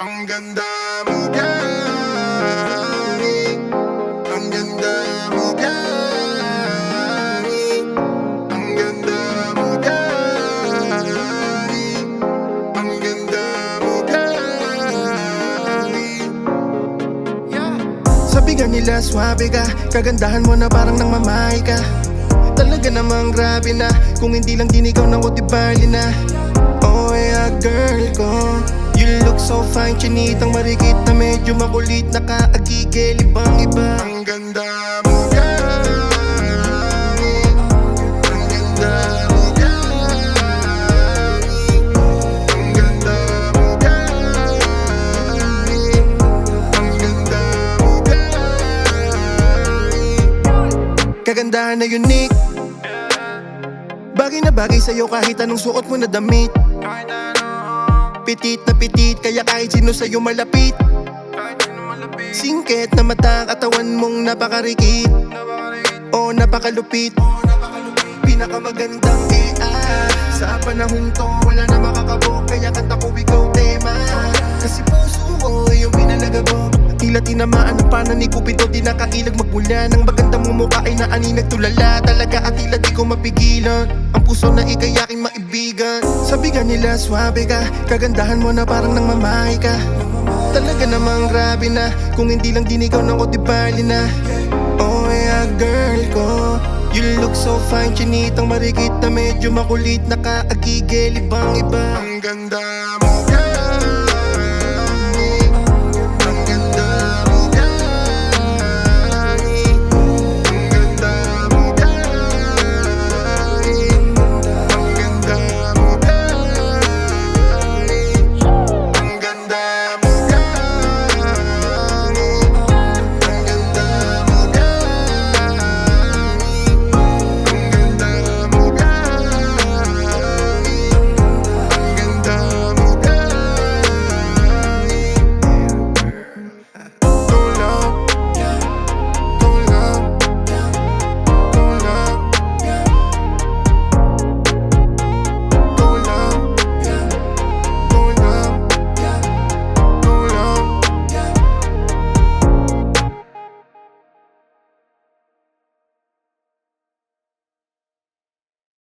Ang ganda mo gani Ang ganda mo gani Ang ganda mo gani Ang ganda mo gani yeah. Sabi nila swabe ka. Kagandahan mo na parang nang mamahay ka. Talaga namang grabe na. Kung hindi lang din ikaw nang utibali na. Oh yeah girl ko You look so fine Chinitang marikit na medyo makulit. Nakaagigil ibang iba? Ang ganda mo gani. Ang ganda mo gani. Ang ganda mo gani. Ang ganda mo gani Kagandahan na unique. Bagay na bagay sa'yo kahit anong suot mo na damit Pitit na pitit kaya kahit sino sa'yo malapit. Singket na mata ang katawan mong napakarikit. O napakalupit. Pinakamagandang AI Sa panahon to wala na makakabok Kaya kanta ko ikaw tema. Kasi puso ko yung pinalagabok Tila tinamaan ng pana ni Cupido Di nakailag magmula. Ng magandang mumukha ay naaninag tulala Talaga at tila di ko mapigilan. Ang puso na ikay aking maibigan Sabi nga nila swabe ka. Kagandahan mo na parang nang mamahay ka. Talaga namang grabe na. Kung hindi lang din ikaw nang utibali na. Oh yeah girl ko. You look so fine Chinitang marikit na medyo makulit. Nakaagigil ibang iba? Ang ganda